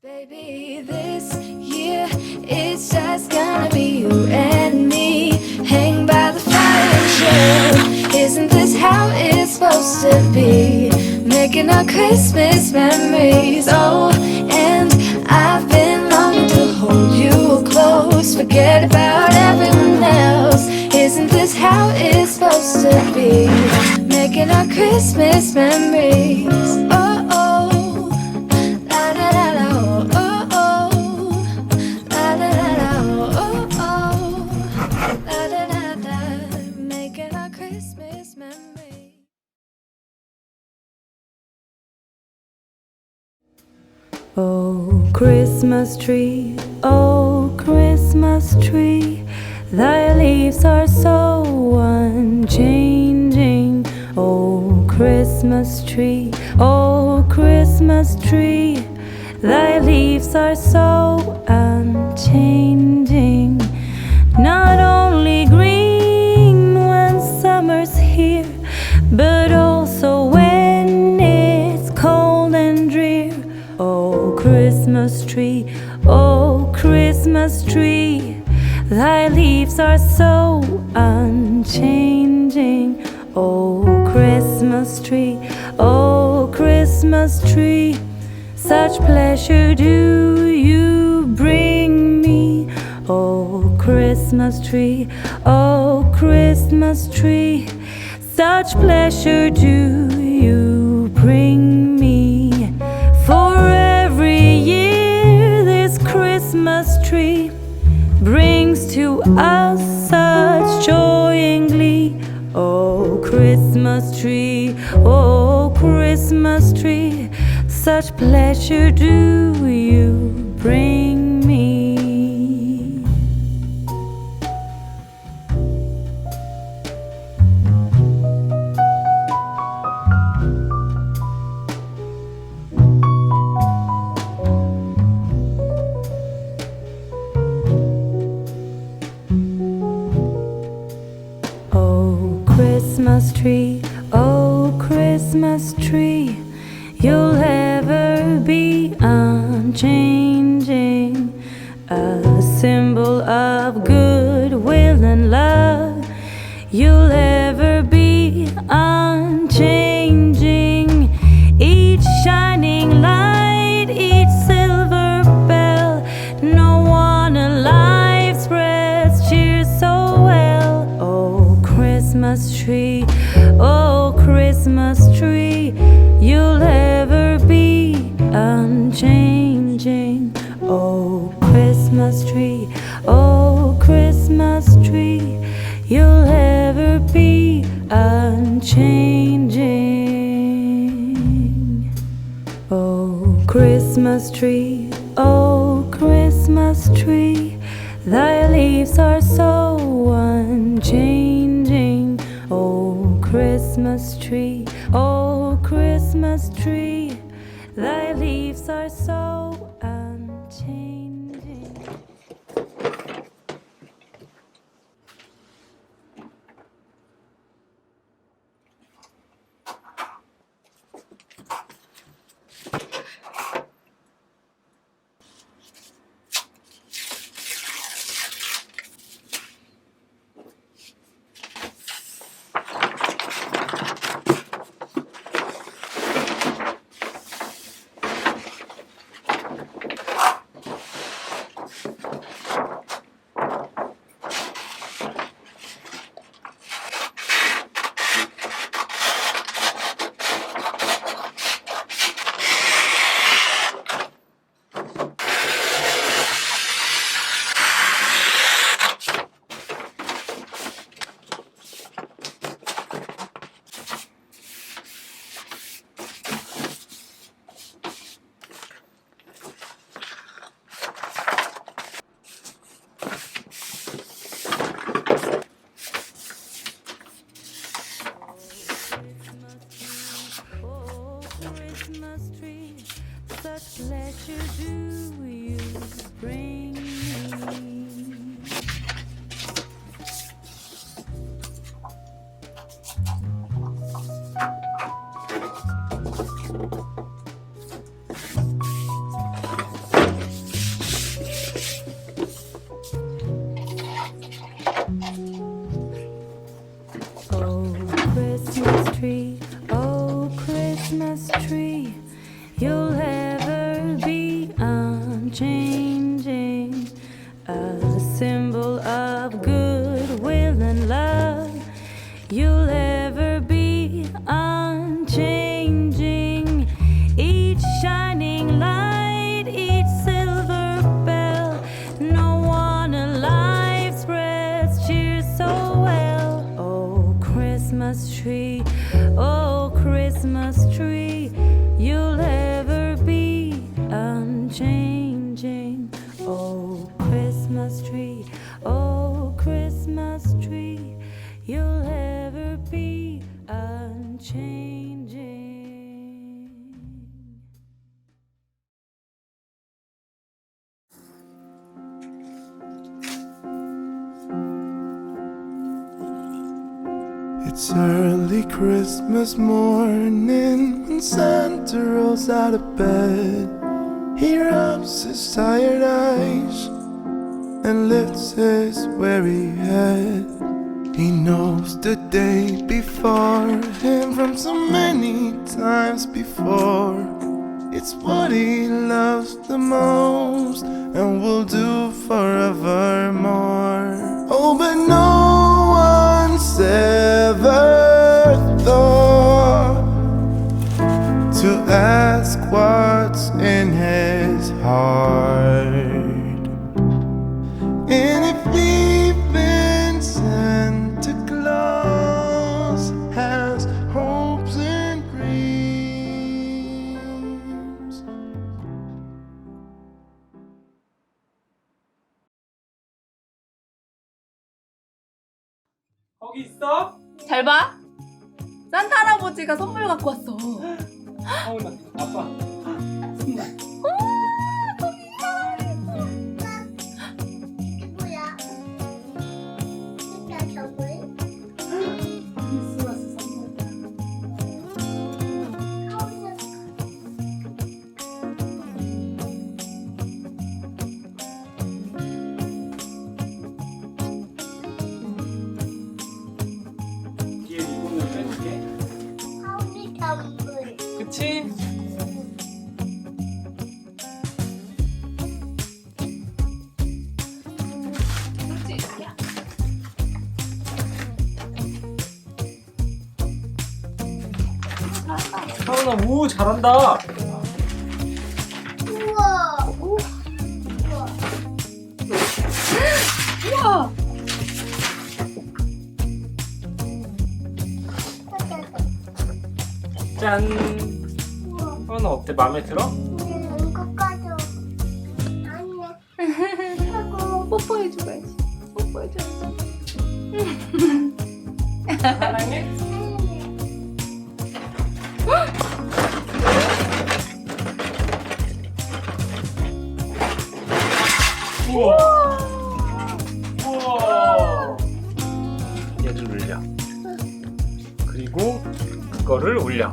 Baby, this year it's just gonna be you and me. Hang by the fire chill. Isn't this how it's supposed to be? Making our Christmas memories. Oh, and I've been longing to hold you close. Forget about everyone else. Isn't this how it's supposed to be? Making our Christmas memories. Christmas tree, oh, Christmas tree, thy leaves are so unchanging. Oh, Christmas tree, oh, Christmas tree, thy leaves are so unchanging. Christmas tree, thy leaves are so unchanging. Oh, Christmas tree, oh, Christmas tree, such pleasure do you bring me. Oh, Christmas tree, oh, Christmas tree, such pleasure do you bring me. Tree brings to us such joy and glee. Oh, Christmas tree, oh, Christmas tree, such pleasure do you bring Oh, Christmas tree, oh, Christmas tree, you'll ever be unchanging. A symbol of goodwill and love, Tree, you'll ever be unchanging. Oh, Christmas tree, oh, Christmas tree, thy leaves are so unchanging. Oh, Christmas tree, Do? Oh, Christmas tree, oh, Christmas tree, you'll have Christmas tree. Oh, Christmas tree, you'll ever be unchanging. Oh, Christmas tree, oh, Christmas tree, you'll ever be unchanging. It's early Christmas morning when Santa rolls out of bed. He rubs his tired eyes and lifts his weary head. He knows the day before him from so many times before. It's what he loves the most and will do forevermore. Oh, but no one's ever to ask what's in his heart. And if even Santa Claus has hopes and dreams. 거기 있어? 잘 봐. 산타 할아버지가 선물 갖고 왔어. 어, 아빠. 하은아, 오, 잘한다. 우와. 우와. 우와. 짠. 우와. 하은아, 어때? 마음에 들어? 음, 이거까지. 아니야. 하고. 뽀뽀해줘야지. 뽀뽀해줘야지. 사랑해? 얘를 올려. 그리고 그거를 올려.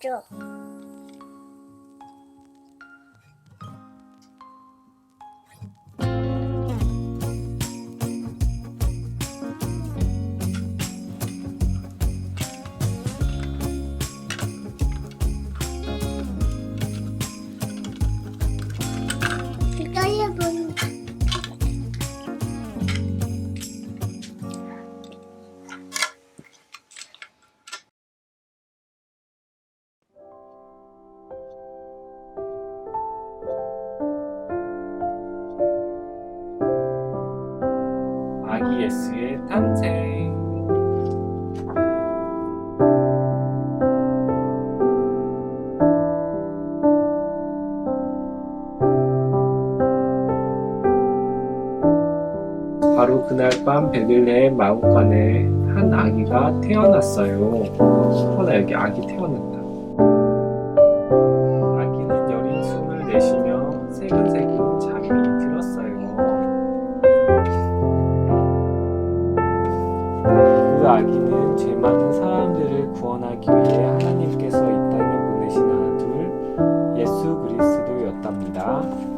这种 예스의 탄생. 바로 그날 밤 베들레헴 마구간에 한 아기가 태어났어요. 하나 여기 아기 태어났다. 啊。